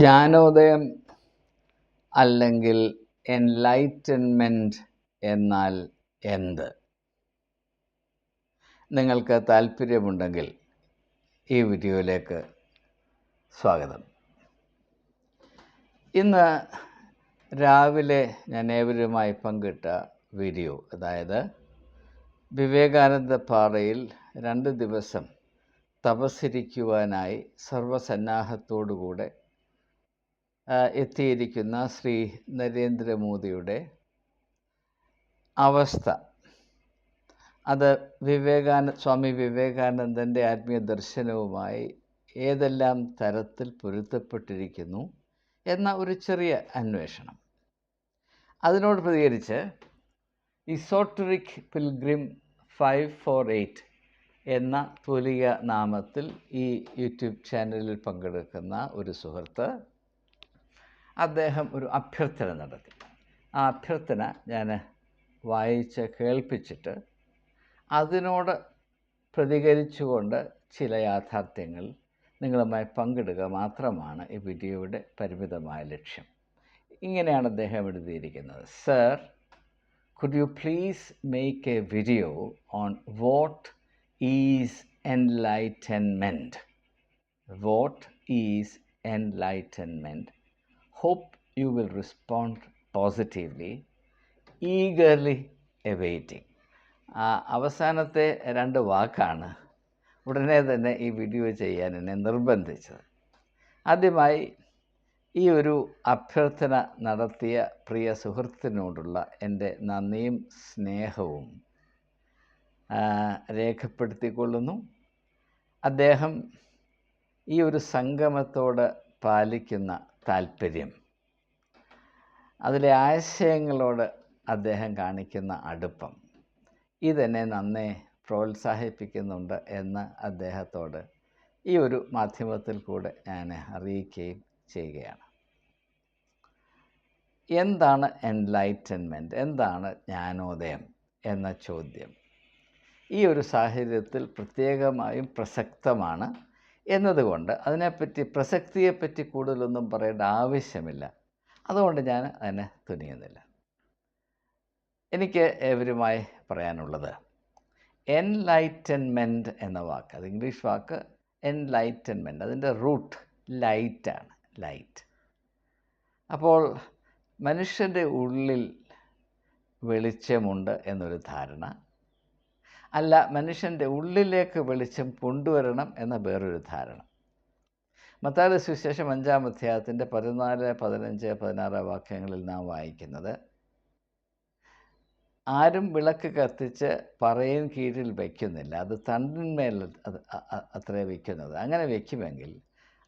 ജ്ഞാനോദയം അല്ലെങ്കിൽ എൻലൈറ്റൻമെന്റ് എന്നാൽ എന്ത്? നിങ്ങൾക്ക് താല്പര്യമുണ്ടെങ്കിൽ ഈ വീഡിയോയിലേക്ക് സ്വാഗതം. ഇന്ന് രാവിലെ ഞാൻ ഏവരുമായി പങ്കിട്ട വീഡിയോ അതായത് വിവേകാനന്ദ പാറയിൽ രണ്ട് ദിവസം തപസ്സിരിക്കുവാനായി സർവസന്നാഹത്തോടുകൂടെ എത്തിയിരിക്കുന്ന ശ്രീ നരേന്ദ്രമോദിയുടെ അവസ്ഥ. അത് വിവേകാന സ്വാമി വിവേകാനന്ദന്റെ ആത്മീയ ദർശനവുമായി ഏതെല്ലാം തരത്തിൽ പൊരുത്തപ്പെട്ടിരിക്കുന്നു എന്ന ഒരു ചെറിയ അന്വേഷണം. അതിനോട് പ്രതികരിച്ച് esoteric pilgrim five four eight എന്ന തുലിക നാമത്തിൽ ഈ യൂട്യൂബ് ചാനലിൽ പങ്കെടുക്കുന്ന ഒരു സുഹൃത്ത് അദ്ദേഹം ഒരു അഭ്യർത്ഥന നടത്തി ആ അഭ്യർത്ഥന ഞാൻ വായിച്ച് കേൾപ്പിച്ചിട്ട് അതിനോട് പ്രതികരിച്ചുകൊണ്ട് ചില യാഥാർത്ഥ്യങ്ങൾ നിങ്ങളുമായി പങ്കിടുക മാത്രമാണ് ഈ വീഡിയോയുടെ പരിമിതമായ ലക്ഷ്യം ഇങ്ങനെയാണ് അദ്ദേഹം എഴുതിയിരിക്കുന്നത് sir could you please make a video on what is enlightenment? What is enlightenment? Hope you will respond positively, eagerly awaiting. അവസാനത്തെ രണ്ട് വാക്കാണ് ഉടനെ തന്നെ ഈ വീഡിയോ ചെയ്യാൻ എന്നെ നിർബന്ധിച്ചത് ആദ്യമായി ഈ ഒരു അഭ്യർത്ഥന നടത്തിയ പ്രിയ സുഹൃത്തിനോടുള്ള എന്റെ നന്ദിയും സ്നേഹവും രേഖപ്പെടുത്തിക്കൊള്ളുന്നു അദ്ദേഹം ഈ ഒരു സംഗമത്തോട് പാലിക്കുന്ന താല്പര്യം. അതിലെ ആശയങ്ങളോട് അദ്ദേഹം കാണിക്കുന്ന അടുപ്പം. ഇതെന്നെ നന്നേ പ്രോത്സാഹിപ്പിക്കുന്നുണ്ട് എന്ന് അദ്ദേഹത്തോട് ഈ ഒരു മാധ്യമത്തിൽ കൂടെ ഞാൻ അറിയിക്കുകയും ചെയ്യുകയാണ്. എന്താണ് എൻലൈറ്റൻമെന്റ് എന്താണ് ജ്ഞാനോദയം എന്ന ചോദ്യം. ഈ ഒരു സാഹചര്യത്തിൽ പ്രത്യേകമായും പ്രസക്തമാണ് എന്നതുകൊണ്ട് അതിനെപ്പറ്റി പ്രസക്തിയെപ്പറ്റി കൂടുതലൊന്നും പറയേണ്ട ആവശ്യമില്ല. അതുകൊണ്ട് ഞാൻ അതിനെ തുനിയുന്നില്ല. എനിക്ക് ഇവരുമായി പറയാനുള്ളത്? എൻലൈറ്റൻമെന്റ് എന്ന വാക്ക് അത് ഇംഗ്ലീഷ് വാക്ക് എൻലൈറ്റൻമെന്റ് അതിന്റെ റൂട്ട് ലൈറ്റാണ് ലൈറ്റ് അപ്പോൾ മനുഷ്യന്റെ ഉള്ളിൽ വെളിച്ചമുണ്ട് എന്നൊരു ധാരണ അല്ല മനുഷ്യന്റെ ഉള്ളിലേക്ക് വെളിച്ചം കൊണ്ടുവരണം എന്ന വേറൊരു ധാരണ. മത്താല സുവിശേഷം അഞ്ചാം അധ്യായത്തിന്റെ പതിനാല് പതിനഞ്ച് പതിനാറ് വാക്യങ്ങളിൽ നാം വായിക്കുന്നത് ആരും വിളക്ക് കത്തിച്ച് പറയൻ കീഴിൽ വയ്ക്കുന്നില്ല അത് തണ്ടിന്മേൽ അത്രേ വയ്ക്കുന്നത് അങ്ങനെ വയ്ക്കുമെങ്കിൽ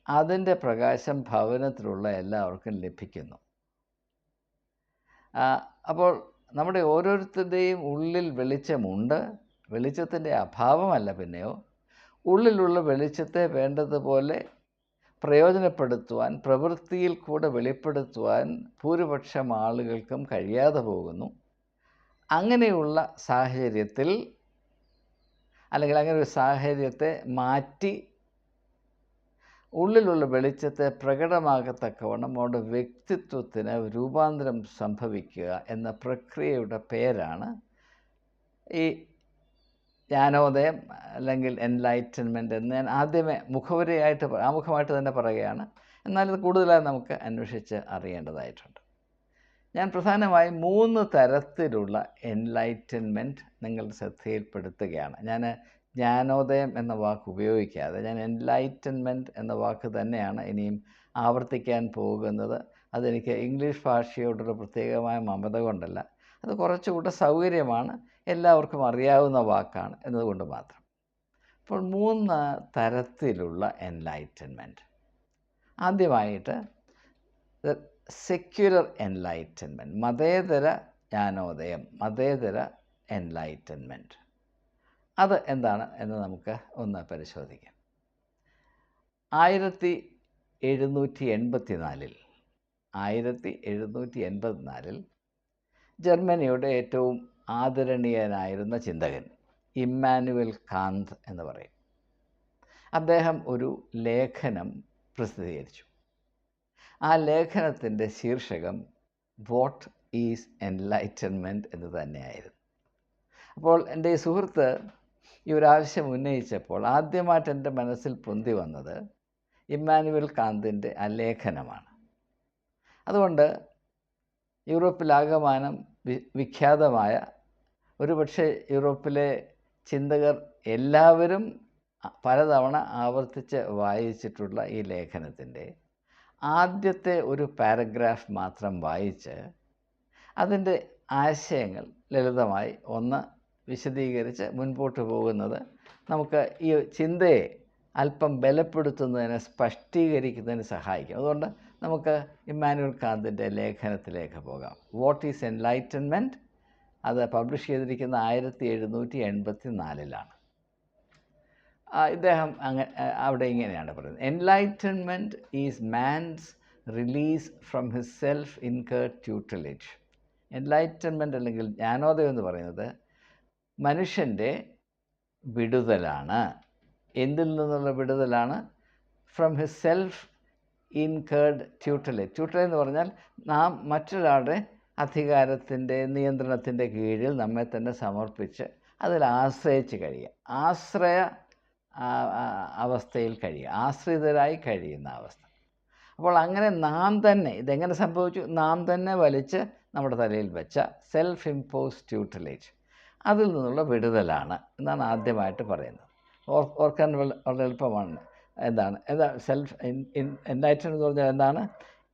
അതിന്റെ പ്രകാശം ഭവനത്തിലുള്ള എല്ലാവർക്കും ലഭിക്കുന്നു. അപ്പോൾ നമ്മുടെ ഓരോരുത്തരുടെയും ഉള്ളിൽ വെളിച്ചമുണ്ട്. വെളിച്ചത്തിന്റെ അഭാവമല്ല പിന്നെയോ? ഉള്ളിലുള്ള വെളിച്ചത്തെ വേണ്ടതുപോലെ പ്രയോജനപ്പെടുത്തുവാൻ പ്രവൃത്തിയിൽ കൂടെ വെളിപ്പെടുത്തുവാൻ ഭൂരിപക്ഷം ആളുകൾക്കും കഴിയാതെ പോകുന്നു. അങ്ങനെയുള്ള സാഹചര്യത്തിൽ അല്ലെങ്കിൽ അങ്ങനെ ഒരു സാഹചര്യത്തെ മാറ്റി ഉള്ളിലുള്ള വെളിച്ചത്തെ പ്രകടമാകത്തക്കവണ്ണം അവരുടെ വ്യക്തിത്വത്തിന് രൂപാന്തരം സംഭവിക്കുക എന്ന പ്രക്രിയയുടെ പേരാണ് ഈ ജ്ഞാനോദയം അല്ലെങ്കിൽ എൻലൈറ്റൻമെന്റ് എന്ന് ഞാൻ ആദ്യമേ മുഖവരിയായിട്ട് ആമുഖമായിട്ട് തന്നെ പറയുകയാണ്. എന്നാൽ കൂടുതലായി നമുക്ക് അന്വേഷിച്ച് അറിയേണ്ടതായിട്ടുണ്ട്. ഞാൻ പ്രധാനമായും മൂന്ന് തരത്തിലുള്ള എൻലൈറ്റൻമെന്റ് നിങ്ങളുടെ ശ്രദ്ധയിൽപ്പെടുത്തുകയാണ്. ഞാൻ ജ്ഞാനോദയം എന്ന വാക്ക് ഉപയോഗിക്കാതെ ഞാൻ എൻലൈറ്റൻമെന്റ് എന്ന വാക്ക് തന്നെയാണ് ഇനിയും ആവർത്തിക്കാൻ പോകുന്നത്. അതെനിക്ക് ഇംഗ്ലീഷ് ഭാഷയോടൊരു പ്രത്യേകമായ മമത കൊണ്ടല്ല. അത് കുറച്ചുകൂടെ സൗകര്യമാണ്. എല്ലാവർക്കും അറിയാവുന്ന വാക്കാണ് എന്നതുകൊണ്ട് മാത്രം. അപ്പോൾ മൂന്ന് തരത്തിലുള്ള എൻലൈറ്റൻമെന്റ് ആദ്യമായിട്ട് സെക്യുലർ എൻലൈറ്റൻമെന്റ് മതേതര ജ്ഞാനോദയം മതേതര എൻലൈറ്റൻമെന്റ് അത് എന്താണ് എന്ന് നമുക്ക് ഒന്ന് പരിശോധിക്കാം. ആയിരത്തി എഴുന്നൂറ്റി എൺപത്തി നാലിൽ ആയിരത്തി എഴുന്നൂറ്റി എൺപത്തിനാലിൽ ജർമ്മനിയുടെ ഏറ്റവും ആദരണീയനായിരുന്ന ചിന്തകൻ ഇമ്മാനുവൽ കാന്ത് എന്ന് പറയും. അദ്ദേഹം ഒരു ലേഖനം പ്രസിദ്ധീകരിച്ചു. ആ ലേഖനത്തിന്റെ ശീർഷകം വാട്ട് ഈസ് എൻലൈറ്റൻമെന്റ് എന്ന് തന്നെയായിരുന്നു. അപ്പോൾ എന്റെ ഈ സുഹൃത്ത് ഈ ഒരു ആവശ്യം ഉന്നയിച്ചപ്പോൾ ആദ്യമായിട്ട് എന്റെ മനസ്സിൽ പൊന്തി വന്നത് ഇമ്മാനുവൽ കാന്തിന്റെ ആ ലേഖനമാണ്. അതുകൊണ്ട് യൂറോപ്പിലാകമാനം വിഖ്യാതമായ. ഒരുപക്ഷെ യൂറോപ്പിലെ ചിന്തകർ എല്ലാവരും പലതവണ ആവർത്തിച്ച് വായിച്ചിട്ടുള്ള ഈ ലേഖനത്തിന്റെ ആദ്യത്തെ ഒരു പാരഗ്രാഫ് മാത്രം വായിച്ച് അതിന്റെ ആശയങ്ങൾ ലളിതമായി ഒന്ന് വിശദീകരിച്ച് മുൻപോട്ട് പോകുന്നത് നമുക്ക് ഈ ചിന്തയെ അല്പം ബലപ്പെടുത്തുന്നതിന് സ്പഷ്ടീകരിക്കുന്നതിന് സഹായിക്കും. അതുകൊണ്ട് നമുക്ക് ഇമ്മാനുവൽ കാന്തിന്റെ ലേഖനത്തിലേക്ക് പോകാം. വാട്ട് ഈസ് എൻലൈറ്റൻമെന്റ് അത് പബ്ലിഷ് ചെയ്തിരിക്കുന്ന ആയിരത്തി എഴുന്നൂറ്റി എൺപത്തി നാലിലാണ് ഇദ്ദേഹം അങ്ങനെ അവിടെ ഇങ്ങനെയാണ് പറയുന്നത്. Enlightenment is man's release from his self incurred tutelage enlightenment അല്ലെങ്കിൽ ജ്ഞാനോദയം എന്ന് പറയുന്നത് മനുഷ്യന്റെ വിടുതലാണ്. എന്തിൽ നിന്നുള്ള വിടുതലാണ്? ഫ്രം ഹിസ് സെൽഫ് ഇൻകേർഡ് ട്യൂട്ടലി ട്യൂട്ടലേജ് എന്ന് പറഞ്ഞാൽ നാം മറ്റൊരാളുടെ അധികാരത്തിന്റെ നിയന്ത്രണത്തിന്റെ കീഴിൽ നമ്മെ തന്നെ സമർപ്പിച്ച് അതിൽ ആശ്രയിച്ച് കഴിയുക. ആശ്രയ അവസ്ഥയിൽ കഴിയുക. ആശ്രിതരായി കഴിയുന്ന അവസ്ഥ. അപ്പോൾ അങ്ങനെ നാം തന്നെ ഇതെങ്ങനെ സംഭവിച്ചു? നാം തന്നെ വലിച്ച് നമ്മുടെ തലയിൽ വെച്ച സെൽഫ് ഇമ്പോസ് ട്യൂട്ടലേജ് അതിൽ നിന്നുള്ള വിടുതലാണ് എന്നാണ് ആദ്യമായിട്ട് പറയുന്നത്. ഓർ ഓർക്കാൻ വളരെ എളുപ്പമാണ്. എന്താണ്? എന്താ സെൽഫ് എൻലൈറ്റൻ എന്ന് പറഞ്ഞാൽ എന്താണ്?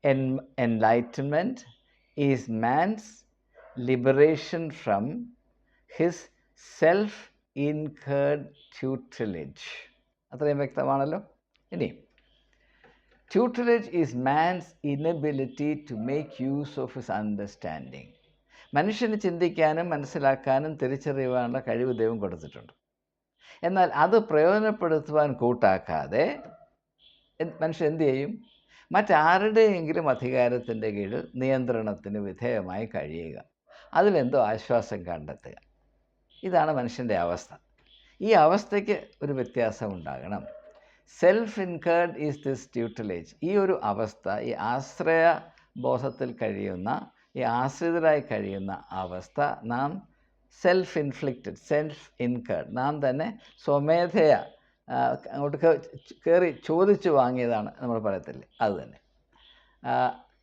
N enlightenment is man's liberation from his self incurred tutelage അത്രയും വ്യക്തമാണല്ലോ? ഇനി tutelage is man's inability to make use of his understanding മനുഷ്യന് ചിന്തിക്കാനും മനസ്സിലാക്കാനും തിരിച്ചറിയുവാനുള്ള കഴിവ് ദൈവം കൊടുത്തിട്ടുണ്ട്. എന്നാൽ അത് പ്രയോജനപ്പെടുത്തുവാൻ കൂട്ടാക്കാതെ മനുഷ്യൻ എന്തു ചെയ്യും? മറ്റാരുടെയെങ്കിലും അധികാരത്തിന്റെ കീഴിൽ നിയന്ത്രണത്തിന് വിധേയമായി കഴിയുക. അതിലെന്തോ ആശ്വാസം കണ്ടെത്തുക. ഇതാണ് മനുഷ്യന്റെ അവസ്ഥ. ഈ അവസ്ഥയ്ക്ക് ഒരു വ്യത്യാസം ഉണ്ടാകണം. Self incurred is this tutelage ഈ ഒരു അവസ്ഥ ഈ ആശ്രയ ബോധത്തിൽ കഴിയുന്ന ഈ ആശ്രിതരായി കഴിയുന്ന അവസ്ഥ നാം സെൽഫ് ഇൻഫ്ലിക്റ്റഡ് സെൽഫ് ഇൻകേർഡ് നാം തന്നെ സ്വമേധയ അങ്ങോട്ട് കയറി ചോദിച്ചു വാങ്ങിയതാണ് നമ്മൾ പറയത്തില്ലേ? അത് തന്നെ.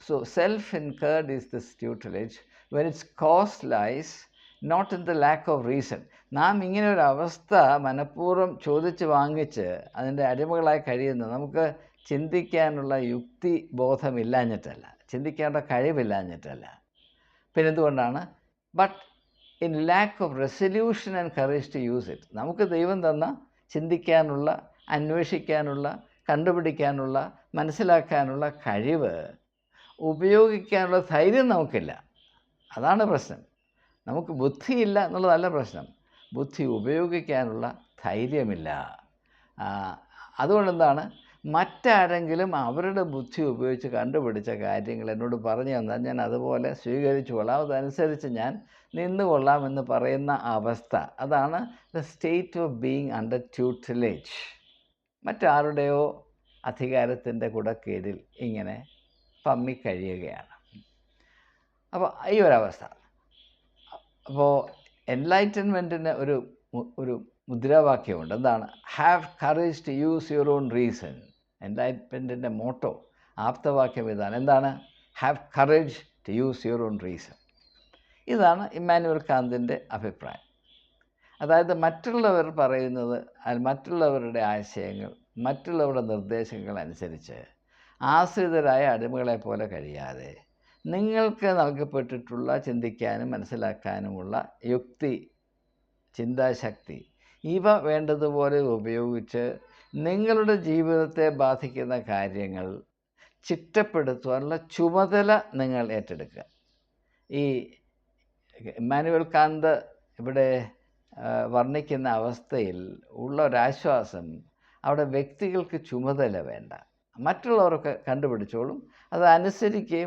So self incurred is this tutelage when its cause lies not in the lack of reason നാം ഇങ്ങനെ ഒരു അവസ്ഥ മനഃപൂർവം ചോദിച്ച് വാങ്ങിച്ച് അതിന്റെ അടിമകളായി കഴിയുന്നത് നമുക്ക് ചിന്തിക്കാനുള്ള യുക്തി ബോധമില്ലാഞ്ഞിട്ടല്ല. ചിന്തിക്കേണ്ട കഴിവില്ലാഞ്ഞിട്ടല്ല. പിന്നെ എന്തുകൊണ്ടാണ് but in lack of resolution and courage to use it നമുക്ക് ദൈവം തന്ന ചിന്തിക്കാനുള്ള അന്വേഷിക്കാനുള്ള കണ്ടുപിടിക്കാനുള്ള മനസ്സിലാക്കാനുള്ള കഴിവ് ഉപയോഗിക്കാനുള്ള ധൈര്യം നമുക്കില്ല. അതാണ് പ്രശ്നം. നമുക്ക് ബുദ്ധിയില്ല എന്നുള്ളതല്ല പ്രശ്നം. ബുദ്ധി ഉപയോഗിക്കാനുള്ള ധൈര്യമില്ല. അതുകൊണ്ട് എന്താണ് മറ്റാരെങ്കിലും അവരുടെ ബുദ്ധി ഉപയോഗിച്ച് കണ്ടുപിടിച്ച കാര്യങ്ങൾ എന്നോട് പറഞ്ഞു തന്നാൽ ഞാൻ അതുപോലെ സ്വീകരിച്ചു കൊള്ളാം. അതനുസരിച്ച് ഞാൻ നിന്നുകൊള്ളാമെന്ന് പറയുന്ന അവസ്ഥ. അതാണ് the state of being under tutelage മറ്റാരുടെയോ അധികാരത്തിന്റെ കുടക്കീഴിൽ ഇങ്ങനെ പമ്മിക്കഴിയുകയാണ്. അപ്പോൾ ഈ ഒരവസ്ഥ. അപ്പോൾ എൻലൈറ്റൻമെന്റിന് ഒരു ഒരു മുദ്രാവാക്യമുണ്ട്. എന്താണ്? Have courage to use your own reason എൻലൈറ്റ്മെന്റിന്റെ motto ആപ്തവാക്യം ഇതാണ് എന്താണ്? Have courage to use your own reason ഇതാണ് ഇമ്മാനുവൽ കാന്തിന്റെ അഭിപ്രായം. അതായത് മറ്റുള്ളവർ പറയുന്നത് മറ്റുള്ളവരുടെ ആശയങ്ങൾ മറ്റുള്ളവരുടെ നിർദ്ദേശങ്ങൾ അനുസരിച്ച് ആശ്രിതരായ അടിമകളെ പോലെ കഴിയാതെ നിങ്ങൾക്ക് നൽകപ്പെട്ടിട്ടുള്ള ചിന്തിക്കാനും മനസ്സിലാക്കാനുമുള്ള യുക്തി ചിന്താശക്തി ഇവ വേണ്ടതുപോലെ ഉപയോഗിച്ച് നിങ്ങളുടെ ജീവിതത്തെ ബാധിക്കുന്ന കാര്യങ്ങൾ ചിട്ടപ്പെടുത്തുവാനുള്ള ചുമതല നിങ്ങൾ ഏറ്റെടുക്കുക. ഈ ഇമ്മാനുവൽ കാന്ത് ഇവിടെ വർണിക്കുന്ന അവസ്ഥയിൽ ഉള്ള ഒരാശ്വാസം അവിടെ വ്യക്തികൾക്ക് ചുമതല വേണ്ട. മറ്റുള്ളവരൊക്കെ കണ്ടുപിടിച്ചോളും അത്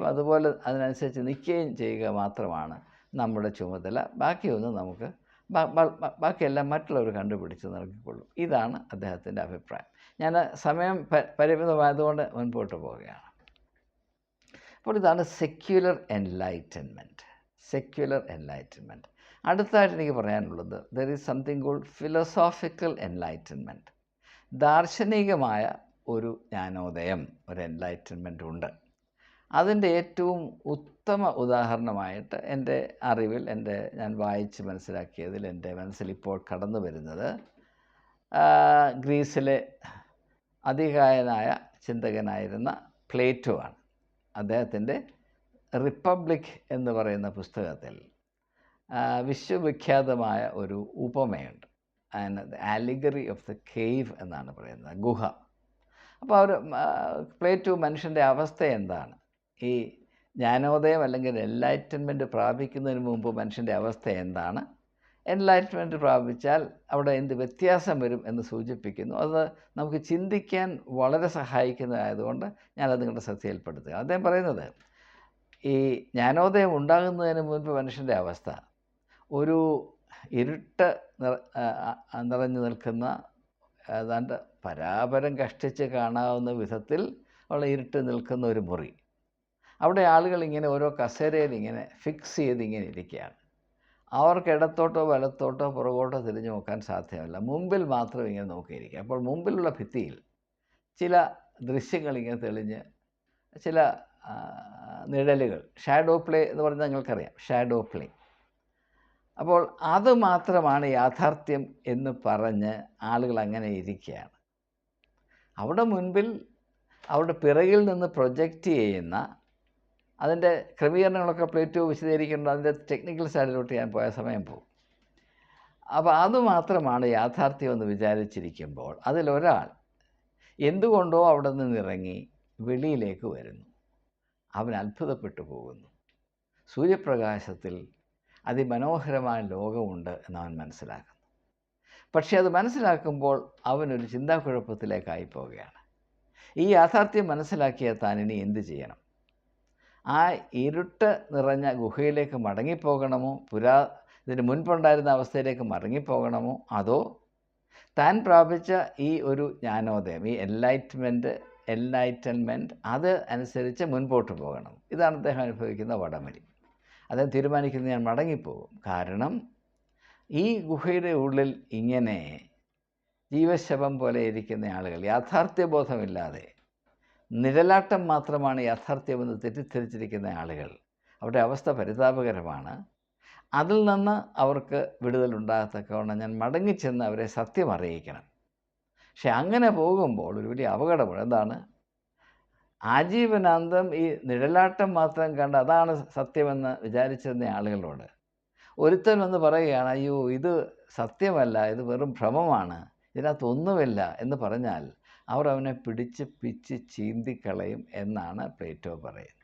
അതുപോലെ അതിനനുസരിച്ച് നിൽക്കുകയും ചെയ്യുക മാത്രമാണ് നമ്മുടെ ചുമതല. ബാക്കിയൊന്നും നമുക്ക് ബാക്കിയെല്ലാം മറ്റുള്ളവർ കണ്ടുപിടിച്ച് നൽകിക്കൊള്ളും ഇതാണ് അദ്ദേഹത്തിന്റെ അഭിപ്രായം. ഞാൻ സമയം പരിമിതമായതുകൊണ്ട് മുൻപോട്ട് പോവുകയാണ്. അപ്പോൾ ഇതാണ് സെക്യുലർ എൻലൈറ്റൻമെന്റ് സെക്യുലർ എൻലൈറ്റൻമെന്റ് അടുത്തായിട്ട് എനിക്ക് പറയാനുള്ളത് there is something called philosophical enlightenment ദാർശനികമായ ഒരു ജ്ഞാനോദയം ഒരു എൻലൈറ്റൻമെന്റ് ഉണ്ട്. അതിന്റെ ഏറ്റവും ഉത്തമ ഉദാഹരണമായിട്ട് എന്റെ അറിവിൽ എന്റെ ഞാൻ വായിച്ച് മനസ്സിലാക്കിയതിൽ എന്റെ മനസ്സിൽ ഇപ്പോൾ കടന്നു വരുന്നത് ഗ്രീസിലെ അതികായനായ ചിന്തകനായിരുന്ന പ്ലേറ്റോ ആണ്. അദ്ദേഹത്തിന്റെ റിപ്പബ്ലിക് എന്ന് പറയുന്ന പുസ്തകത്തിൽ വിശ്വവിഖ്യാതമായ ഒരു ഉപമയുണ്ട്. ആലിഗറി ഓഫ് ദ കേവ് എന്നാണ് പറയുന്നത് ഗുഹ. അപ്പോൾ അവർ പ്ലേറ്റു മനുഷ്യന്റെ അവസ്ഥ എന്താണ്? ഈ ജ്ഞാനോദയം അല്ലെങ്കിൽ എൻലൈറ്റൻമെന്റ് പ്രാപിക്കുന്നതിന് മുമ്പ് മനുഷ്യന്റെ അവസ്ഥ എന്താണ്? എൻലൈറ്റ്മെന്റ് പ്രാപിച്ചാൽ അവിടെ എന്ത് വ്യത്യാസം വരും എന്ന് സൂചിപ്പിക്കുന്നു. അത് നമുക്ക് ചിന്തിക്കാൻ വളരെ സഹായിക്കുന്നതായതുകൊണ്ട് ഞാനത് നിങ്ങളുടെ ശ്രദ്ധയിൽപ്പെടുത്തുക. അദ്ദേഹം പറയുന്നത് ഈ ജ്ഞാനോദയം ഉണ്ടാകുന്നതിന് മുൻപ് മനുഷ്യന്റെ അവസ്ഥ ഒരു ഇരുട്ട് നിറഞ്ഞു നിൽക്കുന്ന ഏതാണ്ട് പരാപരം കഷ്ടിച്ച് കാണാവുന്ന വിധത്തിൽ ഉള്ള ഇരുട്ട് നിൽക്കുന്ന ഒരു മുറി. അവിടെ ആളുകൾ ഇങ്ങനെ ഓരോ കസേരയിൽ ഇങ്ങനെ ഫിക്സ് ചെയ്ത് ഇങ്ങനെ ഇരിക്കുകയാണ്. അവർക്ക് ഇടത്തോട്ടോ വലത്തോട്ടോ പുറകോട്ടോ തിരിഞ്ഞു നോക്കാൻ സാധ്യമല്ല. മുമ്പിൽ മാത്രം ഇങ്ങനെ നോക്കിയിരിക്കുക. അപ്പോൾ മുമ്പിലുള്ള ഭിത്തിയിൽ ചില ദൃശ്യങ്ങൾ ഇങ്ങനെ തെളിഞ്ഞ് ചില നിഴലുകൾ. ഷാഡോ പ്ലേ എന്ന് പറഞ്ഞാൽ നിങ്ങൾക്കറിയാം. ഷാഡോ പ്ലേ അപ്പോൾ അത് മാത്രമാണ് യാഥാർത്ഥ്യം എന്ന് പറഞ്ഞ് ആളുകൾ അങ്ങനെ ഇരിക്കുകയാണ്. അവിടെ മുൻപിൽ അവരുടെ പിറകിൽ നിന്ന് പ്രൊജക്റ്റ് ചെയ്യുന്ന അതിന്റെ ക്രമീകരണങ്ങളൊക്കെ പ്ലേറ്റോ വിശദീകരിക്കേണ്ട അതിന്റെ ടെക്നിക്കൽ സൈഡിലോട്ട് ഞാൻ പോയ സമയം പോകും. അപ്പോൾ അതുമാത്രമാണ് യാഥാർത്ഥ്യം എന്ന് വിചാരിച്ചിരിക്കുമ്പോൾ അതിലൊരാൾ എന്തുകൊണ്ടോ അവിടെ നിന്ന് ഇറങ്ങി വെളിയിലേക്ക് വരുന്നു. അവൻ അത്ഭുതപ്പെട്ടു പോകുന്നു. സൂര്യപ്രകാശത്തിൽ അതിമനോഹരമായ ലോകമുണ്ട് എന്നവൻ മനസ്സിലാക്കുന്നു. പക്ഷേ അത് മനസ്സിലാക്കുമ്പോൾ അവനൊരു ചിന്താക്കുഴപ്പത്തിലേക്കായി പോവുകയാണ്. ഈ യാഥാർത്ഥ്യം മനസ്സിലാക്കിയ താൻ ഇനി എന്ത് ചെയ്യണം? ആ ഇരുട്ട് നിറഞ്ഞ ഗുഹയിലേക്ക് മടങ്ങിപ്പോകണമോ? പുരാ ഇതിന് മുൻപുണ്ടായിരുന്ന അവസ്ഥയിലേക്ക് മടങ്ങിപ്പോകണമോ? അതോ താൻ പ്രാപിച്ച ഈ ഒരു ജ്ഞാനോദയം ഈ എൻലൈറ്റ്മെന്റ് എൻലൈറ്റൻമെന്റ് അത് അനുസരിച്ച് മുൻപോട്ട് പോകണം. ഇതാണ് അദ്ദേഹം അനുഭവിക്കുന്ന വടമലി അദ്ദേഹം തീരുമാനിക്കുന്നത് ഞാൻ മടങ്ങിപ്പോകും. കാരണം ഈ ഗുഹയുടെ ഉള്ളിൽ ഇങ്ങനെ ജീവശവം പോലെ ഇരിക്കുന്ന ആളുകൾ യാഥാർത്ഥ്യബോധമില്ലാതെ നിഴലാട്ടം മാത്രമാണ് യാഥാർത്ഥ്യമെന്ന് തെറ്റിദ്ധരിച്ചിരിക്കുന്ന ആളുകൾ. അവരുടെ അവസ്ഥ പരിതാപകരമാണ്. അതിൽ നിന്ന് അവർക്ക് വിടുതലുണ്ടാകത്തക്കവണ്ണം ഞാൻ മടങ്ങിച്ചെന്ന് അവരെ സത്യം അറിയിക്കണം. പക്ഷെ അങ്ങനെ പോകുമ്പോൾ ഒരു വലിയ അപകടമാണ്. എന്താണ്? ആജീവനാന്തം ഈ നിഴലാട്ടം മാത്രം കണ്ട് അതാണ് സത്യമെന്ന് വിചാരിച്ചിരുന്ന ആളുകളോട് ഒരുത്തൻ വന്ന് പറയുകയാണ് അയ്യോ ഇത് സത്യമല്ല ഇത് വെറും ഭ്രമമാണ് ഇതിനകത്തൊന്നുമില്ല എന്ന് പറഞ്ഞാൽ അവർ അവനെ പിടിച്ച് പിച്ച് ചീന്തിക്കളയും എന്നാണ് പ്ലേറ്റോ പറയുന്നത്.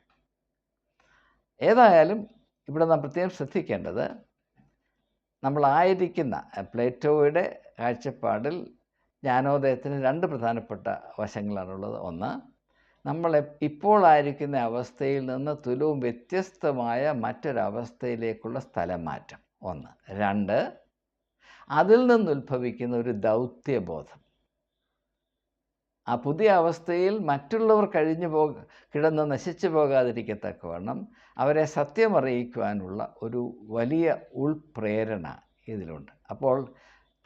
ഏതായാലും ഇവിടെ നാം പ്രത്യേകം ശ്രദ്ധിക്കേണ്ടത് നമ്മളായിരിക്കുന്ന പ്ലേറ്റോയുടെ കാഴ്ചപ്പാടിൽ ജ്ഞാനോദയത്തിന് രണ്ട് പ്രധാനപ്പെട്ട വശങ്ങളാണുള്ളത് ഒന്ന് നമ്മൾ ഇപ്പോഴായിരിക്കുന്ന അവസ്ഥയിൽ നിന്ന് തുലവും വ്യത്യസ്തമായ മറ്റൊരവസ്ഥയിലേക്കുള്ള സ്ഥലം മാറ്റം ഒന്ന് രണ്ട് അതിൽ നിന്നുദ്ഭവിക്കുന്ന ഒരു ദൗത്യബോധം. ആ പുതിയ അവസ്ഥയിൽ മറ്റുള്ളവർ കഴിഞ്ഞു പോ കിടന്ന് നശിച്ചു പോകാതിരിക്കത്തക്കവണ്ണം അവരെ സത്യമറിയിക്കുവാനുള്ള ഒരു വലിയ ഉൾപ്രേരണ ഇതിലുണ്ട്. അപ്പോൾ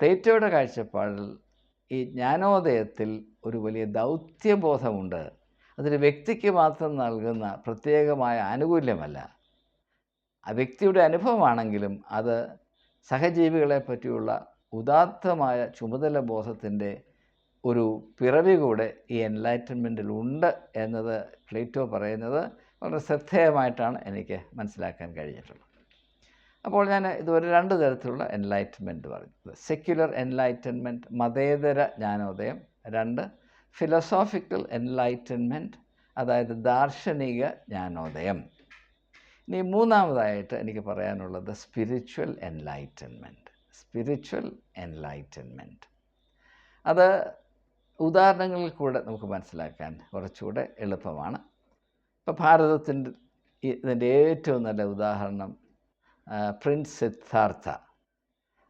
തേറ്റയുടെ കാഴ്ചപ്പാടിൽ ഈ ജ്ഞാനോദയത്തിൽ ഒരു വലിയ ദൗത്യബോധമുണ്ട്. അതൊരു വ്യക്തിക്ക് മാത്രം നൽകുന്ന പ്രത്യേകമായ ആനുകൂല്യമല്ല. ആ വ്യക്തിയുടെ അനുഭവമാണെങ്കിലും അത് സഹജീവികളെ പറ്റിയുള്ള ഉദാത്തമായ ചുമതല ബോധത്തിന്റെ ഒരു പിറവി കൂടെ ഈ എൻലൈറ്റൻമെന്റിൽ ഉണ്ട് എന്നത് പ്ലേറ്റോ പറയുന്നത് വളരെ ശ്രദ്ധേയമായിട്ടാണ് എനിക്ക് മനസ്സിലാക്കാൻ കഴിഞ്ഞിട്ടുള്ളത്. അപ്പോൾ ഞാൻ ഇതുവരെ രണ്ട് തരത്തിലുള്ള എൻലൈറ്റ്മെന്റ് പറഞ്ഞത്. സെക്യുലർ എൻലൈറ്റൻമെന്റ് മതേതര ജ്ഞാനോദയം രണ്ട് ഫിലോസോഫിക്കൽ എൻലൈറ്റൻമെന്റ് അതായത് ദാർശനിക ജ്ഞാനോദയം. ഇനി മൂന്നാമതായിട്ട് എനിക്ക് പറയാനുള്ളത് സ്പിരിച്വൽ എൻലൈറ്റൻമെന്റ് സ്പിരിച്വൽ എൻലൈറ്റൻമെന്റ് അത് ഉദാഹരണങ്ങളിൽ കൂടെ നമുക്ക് മനസ്സിലാക്കാൻ കുറച്ചുകൂടെ എളുപ്പമാണ്. ഇപ്പോൾ ഭാരതത്തിന്റെ ഇതിന്റെ ഏറ്റവും നല്ല ഉദാഹരണം പ്രിൻസ് സിദ്ധാർത്ഥ.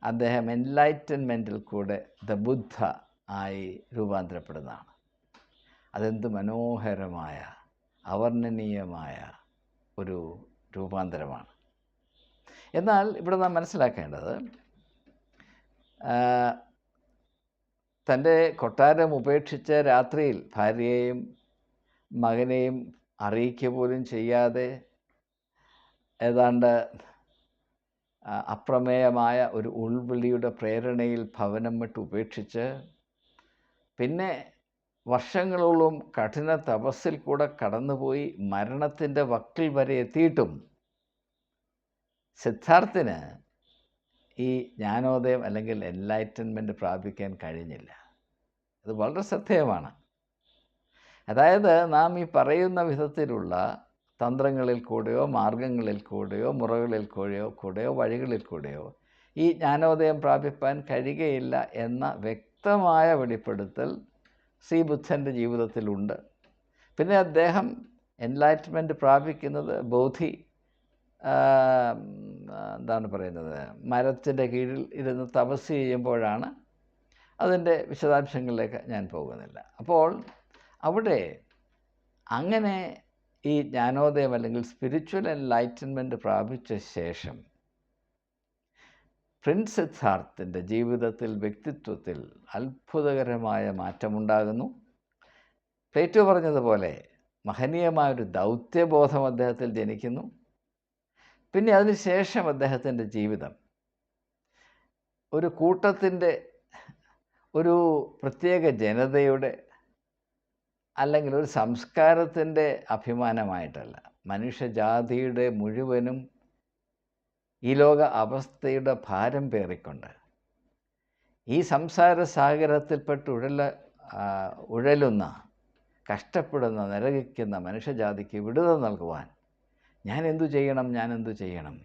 അദ്ദേഹം എൻലൈറ്റൻമെന്റിൽ കൂടെ ദ ബുദ്ധ ആയി രൂപാന്തരപ്പെടുന്നതാണ്. അതെന്ത് മനോഹരമായ അവർണനീയമായ ഒരു രൂപാന്തരമാണ്. എന്നാൽ ഇവിടെ നാം മനസ്സിലാക്കേണ്ടത് തന്റെ കൊട്ടാരം ഉപേക്ഷിച്ച രാത്രിയിൽ ഭാര്യയെയും മകനെയും അറിയിക്കുക പോലും ചെയ്യാതെ ഏതാണ്ട് അപ്രമേയമായ ഒരു ഉൾവിളിയുടെ പ്രേരണയിൽ ഭവനം വിട്ട് ഉപേക്ഷിച്ച് പിന്നെ വർഷങ്ങളോളം കഠിന തപസ്സിൽ കൂടെ കടന്നുപോയി മരണത്തിന്റെ വക്കിൽ വരെ എത്തിയിട്ടും സിദ്ധാർത്ഥിന് ഈ ജ്ഞാനോദയം അല്ലെങ്കിൽ എൻലൈറ്റൻമെന്റ് പ്രാപിക്കാൻ കഴിഞ്ഞില്ല. അത് വളരെ ശ്രദ്ധേയമാണ്. അതായത് നാം ഈ പറയുന്ന വിധത്തിലുള്ള തന്ത്രങ്ങളിൽ കൂടെയോ മാർഗങ്ങളിൽ കൂടെയോ മുറകളിൽ കൂടെയോ കൂടെയോ വഴികളിൽ കൂടെയോ ഈ ജ്ഞാനോദയം പ്രാപിപ്പാൻ കഴിയുകയില്ല എന്ന വ്യക്തമായ വെളിപ്പെടുത്തൽ ശ്രീ ബുദ്ധന്റെ ജീവിതത്തിലുണ്ട്. പിന്നെ അദ്ദേഹം എൻലൈറ്റ്മെന്റ് പ്രാപിക്കുന്നത് ബോധി എന്താണ് പറയുന്നത് മരത്തിന്റെ കീഴിൽ ഇരുന്ന് തപസ് ചെയ്യുമ്പോഴാണ് അതിന്റെ വിശദാംശങ്ങളിലേക്ക് ഞാൻ പോകുന്നില്ല. അപ്പോൾ അവിടെ അങ്ങനെ ഈ ജ്ഞാനോദയം അല്ലെങ്കിൽ സ്പിരിച്വൽ എൻലൈറ്റൻമെന്റ് പ്രാപിച്ച ശേഷം പ്രിൻസ് സിദ്ധാർത്ഥിന്റെ ജീവിതത്തിൽ വ്യക്തിത്വത്തിൽ അത്ഭുതകരമായ മാറ്റമുണ്ടാകുന്നു. പ്ലേറ്റോ പറഞ്ഞതുപോലെ മഹനീയമായൊരു ദൗത്യബോധം അദ്ദേഹത്തിൽ ജനിക്കുന്നു. പിന്നെ അതിനുശേഷം അദ്ദേഹത്തിന്റെ ജീവിതം. ഒരു കൂട്ടത്തിന്റെ ഒരു പ്രത്യേക ജനതയുടെ അല്ലെങ്കിൽ ഒരു സംസ്കാരത്തിന്റെ അഭിമാനമായിട്ടല്ല. മനുഷ്യജാതിയുടെ മുഴുവനും ഈ ലോക അവസ്ഥയുടെ ഭാരം പേറിക്കൊണ്ട്. ഈ സംസാര സാഗരത്തിൽപ്പെട്ട് ഉഴല ഉഴലുന്ന കഷ്ടപ്പെടുന്ന നിരകിക്കുന്ന മനുഷ്യജാതിക്ക് വിടുതൽ നൽകുവാൻ ഞാൻ എന്തു ചെയ്യണം ഞാൻ എന്തു ചെയ്യണം?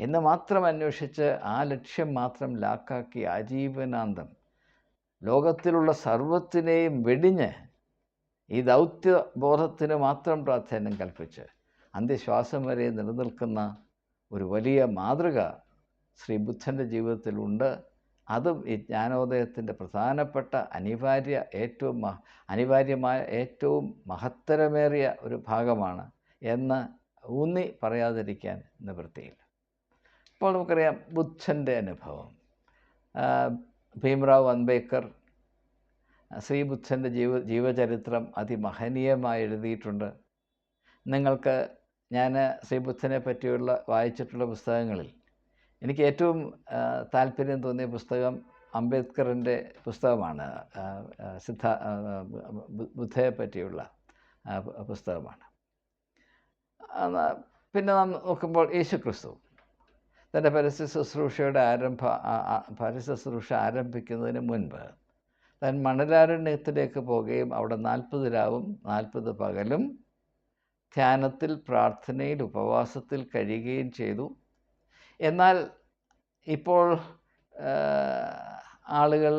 എന്ന് മാത്രം അന്വേഷിച്ച് ആ ലക്ഷ്യം മാത്രം ലാക്കാക്കി ആജീവനാന്തം. ലോകത്തിലുള്ള സർവത്തിനെയും വെടിഞ്ഞ് ഈ ദൗത്യബോധത്തിന് മാത്രം പ്രാധാന്യം കൽപ്പിച്ച് അന്ത്യശ്വാസം വരെ നിലനിൽക്കുന്ന ഒരു വലിയ മാതൃക ശ്രീ ബുദ്ധന്റെ ജീവിതത്തിലുണ്ട്. അതും ഈ ജ്ഞാനോദയത്തിന്റെ പ്രധാനപ്പെട്ട അനിവാര്യ ഏറ്റവും അനിവാര്യമായ ഏറ്റവും മഹത്തരമേറിയ ഒരു ഭാഗമാണ് എന്ന് ഊന്നി പറയാതിരിക്കാൻ നിവൃത്തിയില്ല. ഇപ്പോൾ നമുക്കറിയാം ബുദ്ധന്റെ അനുഭവം. ഭീംറാവ് അംബേദ്കർ ശ്രീ ബുദ്ധന്റെ ജീവ ജീവചരിത്രം അതിമഹനീയമായി എഴുതിയിട്ടുണ്ട്. നിങ്ങൾക്ക് ഞാൻ ശ്രീ ബുദ്ധനെ പറ്റിയുള്ള വായിച്ചിട്ടുള്ള പുസ്തകങ്ങളിൽ എനിക്ക് ഏറ്റവും താല്പര്യം തോന്നിയ പുസ്തകം അംബേദ്കറിന്റെ പുസ്തകമാണ്. സിദ്ധ ബുദ്ധയെ പറ്റിയുള്ള പുസ്തകമാണ്. പിന്നെ നാം നോക്കുമ്പോൾ യേശു ക്രിസ്തു തന്റെ പരസ്യ ശുശ്രൂഷയുടെ ആരംഭ പരസ്യ ശുശ്രൂഷ ആരംഭിക്കുന്നതിന് മുൻപ് താൻ മണലാരണ്യത്തിലേക്ക് പോവുകയും അവിടെ നാൽപ്പത് രാവും നാൽപ്പത് പകലും ധ്യാനത്തിൽ പ്രാർത്ഥനയിൽ ഉപവാസത്തിൽ കഴിയുകയും ചെയ്തു. എന്നാൽ ഇപ്പോൾ ആളുകൾ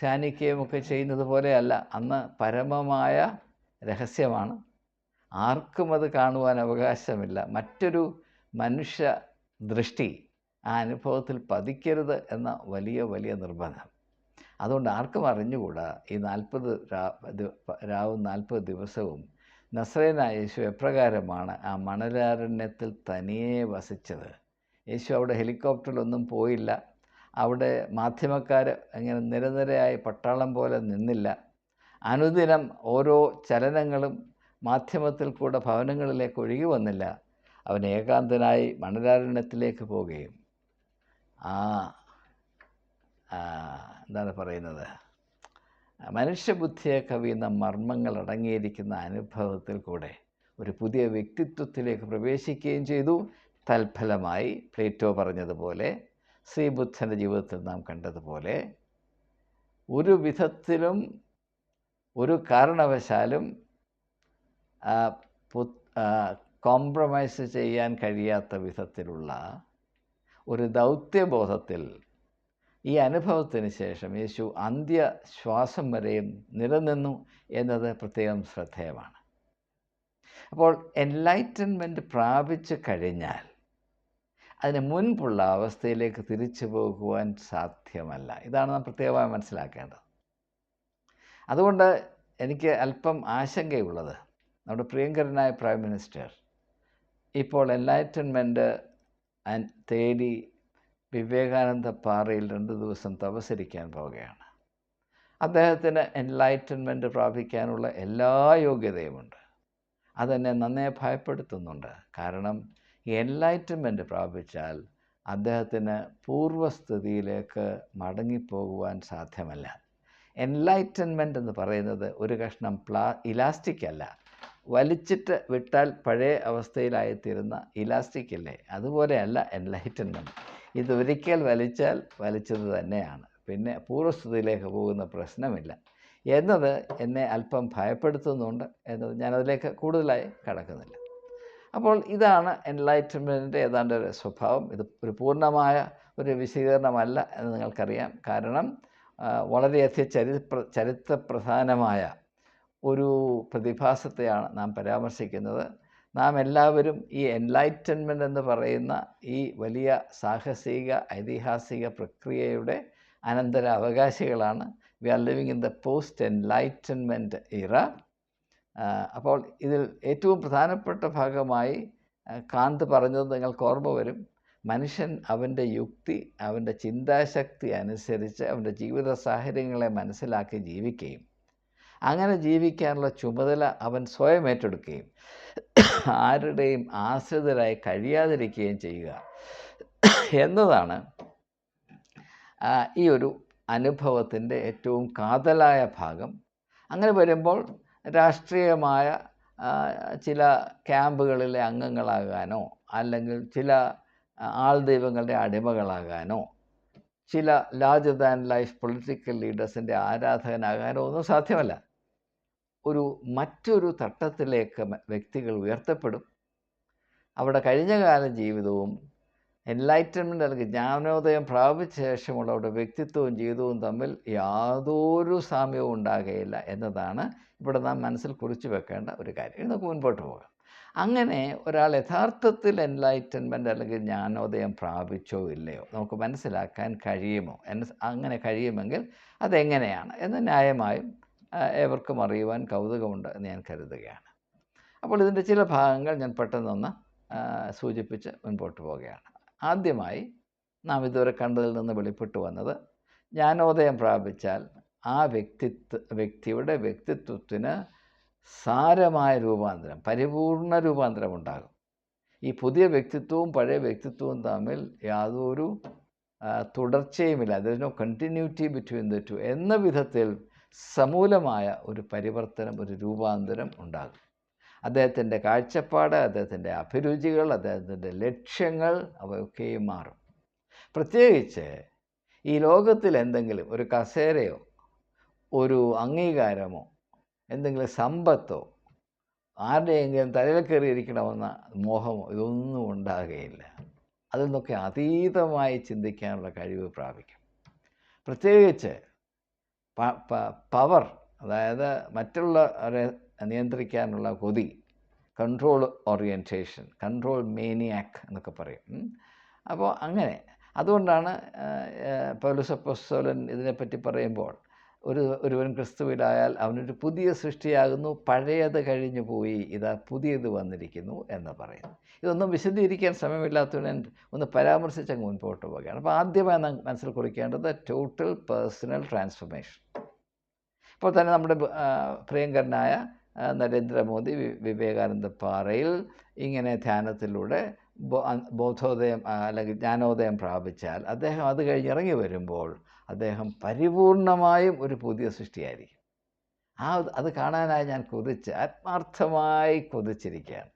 ധ്യാനിക്കുകയും ഒക്കെ ചെയ്യുന്നത് പോലെയല്ല അന്ന് പരമമായ രഹസ്യമാണ്. ആർക്കും അത് കാണുവാൻ അവകാശമില്ല. മറ്റൊരു മനുഷ്യ ദൃഷ്ടി ആ അനുഭവത്തിൽ പതിക്കരുത് എന്ന വലിയ വലിയ നിർബന്ധം. അതുകൊണ്ട് ആർക്കും അറിഞ്ഞുകൂടാ ഈ നാൽപ്പത് രാവും നാൽപ്പത് ദിവസവും നസ്രേനായ യേശു എപ്രകാരമാണ് ആ മണലാരണ്യത്തിൽ തനിയെ വസിച്ചത്. യേശു അവിടെ ഹെലികോപ്റ്ററിലൊന്നും പോയില്ല. അവിടെ മാധ്യമക്കാർ അങ്ങനെ നിരനിരയായി പട്ടാളം പോലെ നിന്നില്ല. അനുദിനം ഓരോ ചലനങ്ങളും മാധ്യമത്തിൽ കൂടെ ഭവനങ്ങളിലേക്ക് ഒഴുകി വന്നില്ല. അവൻ ഏകാന്തനായി മണരാരണ്യത്തിലേക്ക് പോവുകയും. ആ എന്താണ് പറയുന്നത്? മനുഷ്യബുദ്ധിയെ കവിയുന്ന മർമ്മങ്ങൾ അടങ്ങിയിരിക്കുന്ന അനുഭവത്തിൽ കൂടെ ഒരു പുതിയ വ്യക്തിത്വത്തിലേക്ക് പ്രവേശിക്കുകയും ചെയ്തു. തൽഫലമായി പ്ലേറ്റോ പറഞ്ഞതുപോലെ ശ്രീബുദ്ധന്റെ ജീവിതത്തിൽ നാം കണ്ടതുപോലെ ഒരു വിധത്തിലും ഒരു കാരണവശാലും കോംപ്രമൈസ് ചെയ്യാൻ കഴിയാത്ത വിധത്തിലുള്ള ഒരു ദൗത്യബോധത്തിൽ ഈ അനുഭവത്തിന് ശേഷം യേശു അന്ത്യശ്വാസം വരെയും നിലനിന്നു എന്നത് പ്രത്യേകം ശ്രദ്ധേയമാണ്. അപ്പോൾ എൻലൈറ്റൻമെന്റ് പ്രാപിച്ചു കഴിഞ്ഞാൽ അതിന് മുൻപുള്ള അവസ്ഥയിലേക്ക് തിരിച്ചു പോകുവാൻ സാധ്യമല്ല. ഇതാണ് നാം പ്രത്യേകമായി മനസ്സിലാക്കേണ്ടത്. അതുകൊണ്ട് എനിക്ക് അല്പം ആശങ്കയുള്ളത്. നമ്മുടെ പ്രിയങ്കരനായ പ്രൈം മിനിസ്റ്റർ ഇപ്പോൾ എൻലൈറ്റൻമെന്റ് തേടി വിവേകാനന്ദ പാറയിൽ രണ്ട് ദിവസം തപസരിക്കാൻ പോവുകയാണ്. അദ്ദേഹത്തിന് എൻലൈറ്റൻമെന്റ് പ്രാപിക്കാനുള്ള എല്ലാ യോഗ്യതയുമുണ്ട്. അതെന്നെ നന്നേ ഭയപ്പെടുത്തുന്നുണ്ട്. കാരണം ഈ എൻലൈറ്റൻമെന്റ് പ്രാപിച്ചാൽ അദ്ദേഹത്തിന് പൂർവസ്ഥിതിയിലേക്ക് മടങ്ങിപ്പോകുവാൻ സാധ്യമല്ല. എൻലൈറ്റൻമെന്റ് എന്ന് പറയുന്നത് ഒരു കഷ്ണം പ്ലാ ഇലാസ്റ്റിക് അല്ല. വലിച്ചിട്ട് വിട്ടാൽ പഴയ അവസ്ഥയിലായിത്തീരുന്ന ഇലാസ്റ്റിക് അല്ലേ? അതുപോലെയല്ല എൻലൈറ്റൻമെന്റ് ഇതൊരിക്കൽ വലിച്ചാൽ വലിച്ചത് തന്നെയാണ്. പിന്നെ പൂർവസ്ഥിതിയിലേക്ക് പോകുന്ന പ്രശ്നമില്ല. എന്നത് എന്നെ അല്പം ഭയപ്പെടുത്തുന്നുണ്ട് എന്നത് ഞാനതിലേക്ക് കൂടുതലായി കടക്കുന്നില്ല. അപ്പോൾ ഇതാണ് എൻലൈറ്റൻമെന്റിന്റെ ഏതാണ്ട് ഒരു സ്വഭാവം. ഇത് ഒരു പൂർണമായ ഒരു വിശദീകരണമല്ല എന്ന് നിങ്ങൾക്കറിയാം. കാരണം വളരെയധികം ചരിത്ര ചരിത്രപ്രധാനമായ ഒരു പ്രതിഭാസത്തെയാണ് നാം പരാമർശിക്കുന്നത്. നാം എല്ലാവരും ഈ എൻലൈറ്റൻമെന്റ് എന്ന് പറയുന്ന ഈ വലിയ സാഹസിക ഐതിഹാസിക പ്രക്രിയയുടെ അനന്തര അവകാശികളാണ് we are living in the post enlightenment era അപ്പോൾ ഇതിൽ ഏറ്റവും പ്രധാനപ്പെട്ട ഭാഗമായി കാന്ത് പറഞ്ഞത് നിങ്ങൾക്ക് ഓർമ്മ വരും. മനുഷ്യൻ അവന്റെ യുക്തി അവന്റെ ചിന്താശക്തി അനുസരിച്ച് അവന്റെ ജീവിത സാഹചര്യങ്ങളെ മനസ്സിലാക്കി ജീവിക്കുകയും അങ്ങനെ ജീവിക്കാനുള്ള ചുമതല അവൻ സ്വയം ഏറ്റെടുക്കുകയും ആരുടെയും ആശ്രിതരായി കഴിയാതിരിക്കുകയും ചെയ്യുക എന്നതാണ് ഈ ഒരു അനുഭവത്തിന്റെ ഏറ്റവും കാതലായ ഭാഗം. അങ്ങനെ വരുമ്പോൾ രാഷ്ട്രീയമായ ചില ക്യാമ്പുകളിലെ അംഗങ്ങളാകാനോ അല്ലെങ്കിൽ ചില ആൾ ദൈവങ്ങളുടെ അടിമകളാകാനോ ചില ലാർജർ ദാൻ ലൈഫ് പൊളിറ്റിക്കൽ ലീഡേഴ്സിന്റെ ആരാധകനാകാനോ ഒന്നും സാധ്യമല്ല. ഒരു മറ്റൊരു തട്ടത്തിലേക്ക് വ്യക്തികൾ ഉയർത്തപ്പെടും. അവിടെ കഴിഞ്ഞകാല ജീവിതവും എൻലൈറ്റൻമെന്റ് അല്ലെങ്കിൽ ജ്ഞാനോദയം പ്രാപിച്ച ശേഷമുള്ള അവരുടെ വ്യക്തിത്വവും ജീവിതവും തമ്മിൽ യാതൊരു സാമ്യവും ഉണ്ടാകുകയില്ല എന്നതാണ് ഇവിടെ നാം മനസ്സിൽ കുറിച്ച് വെക്കേണ്ട ഒരു കാര്യം. നമുക്ക് മുൻപോട്ട് പോകാം. അങ്ങനെ ഒരാൾ യഥാർത്ഥത്തിൽ എൻലൈറ്റൻമെന്റ് അല്ലെങ്കിൽ ജ്ഞാനോദയം പ്രാപിച്ചോ ഇല്ലയോ നമുക്ക് മനസ്സിലാക്കാൻ കഴിയുമോ? അങ്ങനെ കഴിയുമെങ്കിൽ അതെങ്ങനെയാണ്? എന്ന് ന്യായമായും ഏവർക്കും അറിയുവാൻ കൗതുകമുണ്ട് എന്ന് ഞാൻ കരുതുകയാണ്. അപ്പോൾ ഇതിന്റെ ചില ഭാഗങ്ങൾ ഞാൻ പെട്ടെന്നൊന്ന് സൂചിപ്പിച്ച് മുൻപോട്ട് പോവുകയാണ്. ആദ്യമായി നാം ഇതുവരെ കണ്ടതിൽ നിന്ന് വെളിപ്പെട്ടു വന്നത് ജ്ഞാനോദയം പ്രാപിച്ചാൽ ആ വ്യക്തിത്വ വ്യക്തിയുടെ വ്യക്തിത്വത്തിന് സാരമായ രൂപാന്തരം പരിപൂർണ രൂപാന്തരം ഉണ്ടാകും. ഈ പുതിയ വ്യക്തിത്വവും പഴയ വ്യക്തിത്വവും തമ്മിൽ യാതൊരു തുടർച്ചയുമില്ല. അതിനോ കണ്ടിന്യൂറ്റി ബിറ്റ്വീൻ ദ ടു എന്ന വിധത്തിൽ സമൂലമായ ഒരു പരിവർത്തനം ഒരു രൂപാന്തരം ഉണ്ടാകും. അദ്ദേഹത്തിന്റെ കാഴ്ചപ്പാട് അദ്ദേഹത്തിന്റെ അഭിരുചികൾ അദ്ദേഹത്തിന്റെ ലക്ഷ്യങ്ങൾ അവയൊക്കെയും മാറും. പ്രത്യേകിച്ച് ഈ ലോകത്തിൽ എന്തെങ്കിലും ഒരു കസേരയോ ഒരു അംഗീകാരമോ എന്തെങ്കിലും സമ്പത്തോ ആരുടെയെങ്കിലും തലയിൽ കയറിയിരിക്കണമെന്ന മോഹമോ ഇതൊന്നും ഉണ്ടാകുകയില്ല. അതിൽ നിന്നൊക്കെ അതീതമായി ചിന്തിക്കാനുള്ള കഴിവ് പ്രാപിക്കും. പ്രത്യേകിച്ച് പവർ അതായത് മറ്റുള്ളവരെ നിയന്ത്രിക്കാനുള്ള കൊതി കൺട്രോൾ ഓറിയന്റേഷൻ കൺട്രോൾ മേനിയാക്ക് എന്നൊക്കെ പറയും. അപ്പോൾ അങ്ങനെ. അതുകൊണ്ടാണ് പൗലുസപ്പോസ്തോലൻ ഇതിനെപ്പറ്റി പറയുമ്പോൾ ഒരു ഒരുവൻ ക്രിസ്തുവിലായാൽ അവനൊരു പുതിയ സൃഷ്ടിയാകുന്നു പഴയത് കഴിഞ്ഞു പോയി ഇതാ പുതിയത് വന്നിരിക്കുന്നു എന്ന് പറയുന്നു. ഇതൊന്നും വിശദീകരിക്കാൻ സമയമില്ലാത്തതുകൊണ്ട് ഒന്ന് പരാമർശിച്ചങ്ങ് മുൻപോട്ട് പോവുകയാണ്. അപ്പോൾ ആദ്യമായി നാം മനസ്സിൽ കുറിക്കേണ്ടത് ടോട്ടൽ പേഴ്സണൽ ട്രാൻസ്ഫർമേഷൻ ഇപ്പോൾ തന്നെ നമ്മുടെ പ്രിയങ്കരനായ നരേന്ദ്രമോദി വിവേകാനന്ദ പാറയിൽ ഇങ്ങനെ ധ്യാനത്തിലൂടെ ബോധോദയം അല്ലെങ്കിൽ ജ്ഞാനോദയം പ്രാപിച്ചാൽ അദ്ദേഹം അത് കഴിഞ്ഞ് ഇറങ്ങി വരുമ്പോൾ അദ്ദേഹം പരിപൂർണമായും ഒരു പുതിയ സൃഷ്ടിയായിരിക്കും. ആ അത് കാണാനായി ഞാൻ കൊതിച്ച് ആത്മാർത്ഥമായി കൊതിച്ചിരിക്കുകയാണ്.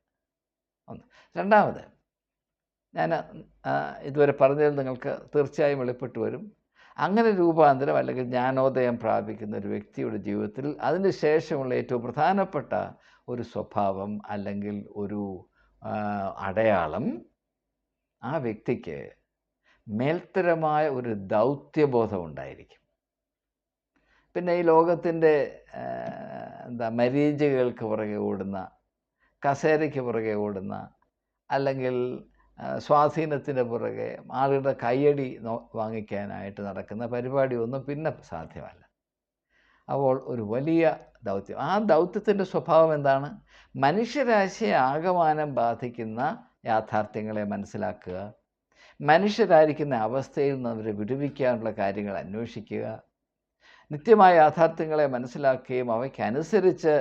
ഒന്ന്. രണ്ടാമത് ഞാൻ ഇതുവരെ പറഞ്ഞതിൽ നിങ്ങൾക്ക് തീർച്ചയായും വെളിപ്പെട്ടു വരും. അങ്ങനെ രൂപാന്തരം അല്ലെങ്കിൽ ജ്ഞാനോദയം പ്രാപിക്കുന്ന ഒരു വ്യക്തിയുടെ ജീവിതത്തിൽ അതിന് ശേഷമുള്ള ഏറ്റവും പ്രധാനപ്പെട്ട ഒരു സ്വഭാവം അല്ലെങ്കിൽ ഒരു അടയാളം ആ വ്യക്തിക്ക് മേൽത്തരമായ ഒരു ദൗത്യബോധം ഉണ്ടായിരിക്കും. പിന്നെ ഈ ലോകത്തിന്റെ എന്താ മരീചികൾക്ക് പുറകെ ഓടുന്ന കസേരയ്ക്ക് പുറകെ ഓടുന്ന അല്ലെങ്കിൽ സ്വാധീനത്തിന് പുറകെ ആളുടെ കയ്യടി വാങ്ങിക്കാനായിട്ട് നടക്കുന്ന പരിപാടിയൊന്നും പിന്നെ സാധ്യമല്ല. അപ്പോൾ ഒരു വലിയ ദൗത്യം. ആ ദൗത്യത്തിന്റെ സ്വഭാവം എന്താണ്? മനുഷ്യരാശിയെ ആകമാനം ബാധിക്കുന്ന യാഥാർത്ഥ്യങ്ങളെ മനസ്സിലാക്കുക മനുഷ്യരായിരിക്കുന്ന അവസ്ഥയിൽ നിന്ന് അവരെ വിടുവിക്കാനുള്ള കാര്യങ്ങൾ അന്വേഷിക്കുക നിത്യമായ യാഥാർത്ഥ്യങ്ങളെ മനസ്സിലാക്കുകയും അവയ്ക്കനുസരിച്ച്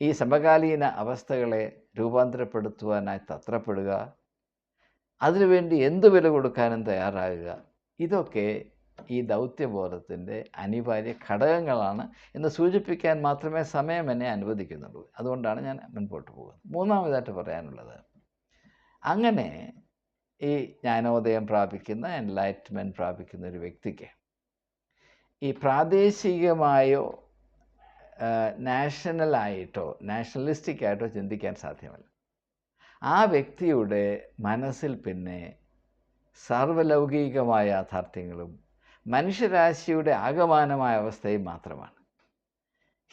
ഈ സമകാലീന അവസ്ഥകളെ രൂപാന്തരപ്പെടുത്തുവാനായി തത്രപ്പെടുക അതിനുവേണ്ടി എന്ത് വില കൊടുക്കാനും തയ്യാറാകുക. ഇതൊക്കെ ഈ ദൗത്യബോധത്തിന്റെ അനിവാര്യ ഘടകങ്ങളാണ് എന്ന് സൂചിപ്പിക്കാൻ മാത്രമേ സമയം എന്നെ അനുവദിക്കുന്നുള്ളൂ. അതുകൊണ്ടാണ് ഞാൻ മുൻപോട്ട് പോകുന്നത്. മൂന്നാമതായിട്ട് പറയാനുള്ളത് അങ്ങനെ ഈ ജ്ഞാനോദയം പ്രാപിക്കുന്ന എൻലൈറ്റ്മെന്റ് പ്രാപിക്കുന്ന ഒരു വ്യക്തിക്ക്. ഈ പ്രാദേശികമായോ നാഷണലായിട്ടോ നാഷണലിസ്റ്റിക് ആയിട്ടോ ചിന്തിക്കാൻ സാധ്യമല്ല. ആ വ്യക്തിയുടെ മനസ്സിൽ പിന്നെ സർവലൗകികമായ യാഥാർത്ഥ്യങ്ങളും മനുഷ്യരാശിയുടെ ആകമാനമായ അവസ്ഥയും മാത്രമാണ്.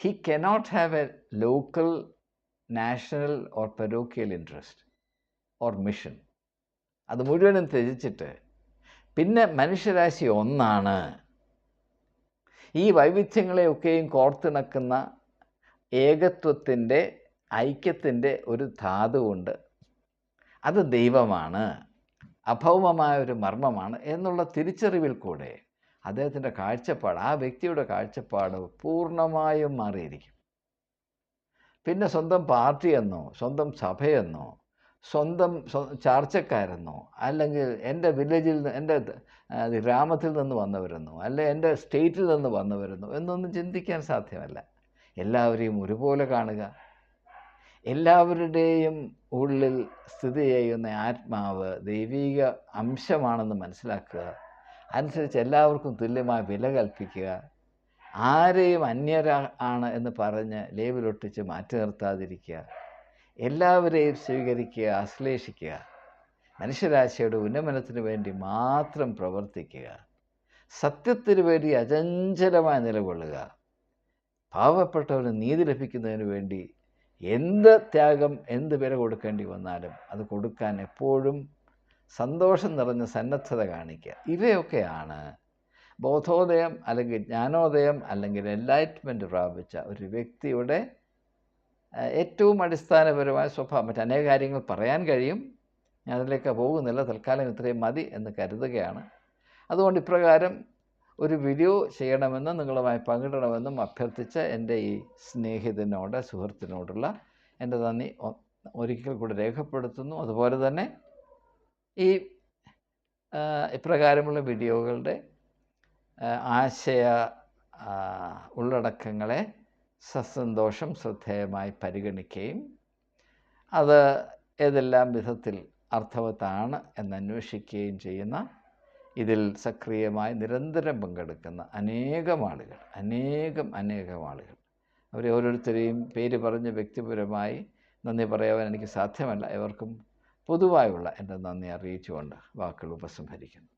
He cannot have a local national or parochial interest or mission അത് മുഴുവനും ത്യജിച്ചിട്ട്. പിന്നെ മനുഷ്യരാശി ഒന്നാണ്. ഈ വൈവിധ്യങ്ങളെയൊക്കെയും കോർത്തിണക്കുന്ന ഏകത്വത്തിന്റെ ഐക്യത്തിന്റെ ഒരു ധാതുവുണ്ട്. അത് ദൈവമാണ്. അഭൗമമായ ഒരു മർമ്മമാണ് എന്നുള്ള തിരിച്ചറിവിൽ കൂടെ അദ്ദേഹത്തിന്റെ കാഴ്ചപ്പാട് ആ വ്യക്തിയുടെ കാഴ്ചപ്പാട് പൂർണമായും മാറിയിരിക്കും. പിന്നെ സ്വന്തം പാർട്ടിയെന്നോ സ്വന്തം സഭയെന്നോ സ്വന്തം ചാർച്ചക്കാരെന്നോ അല്ലെങ്കിൽ എന്റെ വില്ലേജിൽ നിന്ന് എന്റെ ഗ്രാമത്തിൽ നിന്ന് വന്നവരെന്നോ അല്ലെ എന്റെ സ്റ്റേറ്റിൽ നിന്ന് വന്നവരെന്നോ എന്നൊന്നും ചിന്തിക്കാൻ സാധ്യമല്ല. എല്ലാവരെയും ഒരുപോലെ കാണുക. എല്ലാവരുടെയും ഉള്ളിൽ സ്ഥിതി ചെയ്യുന്ന ആത്മാവ് ദൈവീക അംശമാണെന്ന് മനസ്സിലാക്കുക. അനുസരിച്ച് എല്ലാവർക്കും തുല്യമായ വില കൽപ്പിക്കുക. ആരെയും അന്യരാ ആണ് എന്ന് പറഞ്ഞ് ലേബിലൊട്ടിച്ച് മാറ്റി നിർത്താതിരിക്കുക. എല്ലാവരെയും സ്വീകരിക്കുക ആശ്ലേഷിക്കുക. മനുഷ്യരാശിയുടെ ഉന്നമനത്തിന് വേണ്ടി മാത്രം പ്രവർത്തിക്കുക. സത്യത്തിന് വേണ്ടി അചഞ്ചലമായി നിലകൊള്ളുക. പാവപ്പെട്ടവന് നീതി ലഭിക്കുന്നതിന് വേണ്ടി എന്ത് ത്യാഗം എന്ത് വില കൊടുക്കേണ്ടി വന്നാലും അത് കൊടുക്കാൻ എപ്പോഴും സന്തോഷം നിറഞ്ഞ സന്നദ്ധത കാണിക്കുക. ഇവയൊക്കെയാണ് ബോധോദയം അല്ലെങ്കിൽ ജ്ഞാനോദയം അല്ലെങ്കിൽ എൻലൈറ്റ്മെന്റ് പ്രാപിച്ച ഒരു വ്യക്തിയുടെ ഏറ്റവും അടിസ്ഥാനപരമായ സ്വഭാവം. മറ്റ് അനേക കാര്യങ്ങൾ പറയാൻ കഴിയും. ഞാൻ അതിലേക്ക് പോകുന്നില്ല. തൽക്കാലം ഇത്രയും മതി എന്ന് കരുതുകയാണ്. അതുകൊണ്ട് ഇപ്രകാരം ഒരു വീഡിയോ ചെയ്യണമെന്നും നിങ്ങളുമായി പങ്കിടണമെന്നും അഭ്യർത്ഥിച്ച എന്റെ ഈ സ്നേഹിതനോട് സുഹൃത്തിനോടുള്ള എന്റെ നന്ദി ഒരിക്കൽ കൂടി രേഖപ്പെടുത്തുന്നു. അതുപോലെ തന്നെ ഈ ഇപ്രകാരമുള്ള വീഡിയോകളുടെ ആശയ ഉള്ളടക്കങ്ങളെ സസന്തോഷം ശ്രദ്ധേയമായി പരിഗണിക്കുകയും അത് ഏതെല്ലാം വിധത്തിൽ അർത്ഥവത്താണ് എന്നന്വേഷിക്കുകയും ചെയ്യുന്ന ഇതിൽ സക്രിയമായി നിരന്തരം പങ്കെടുക്കുന്ന അനേകം ആളുകൾ അനേകം അനേകം ആളുകൾ. അവരെ ഓരോരുത്തരെയും പേര് പറഞ്ഞ് വ്യക്തിപരമായി നന്ദി പറയാൻ എനിക്ക് സാധ്യമല്ല. എവർക്കും പൊതുവായുള്ള എന്റെ നന്ദി അറിയിച്ചുകൊണ്ട് വാക്കുകൾ ഉപസംഹരിക്കുന്നു.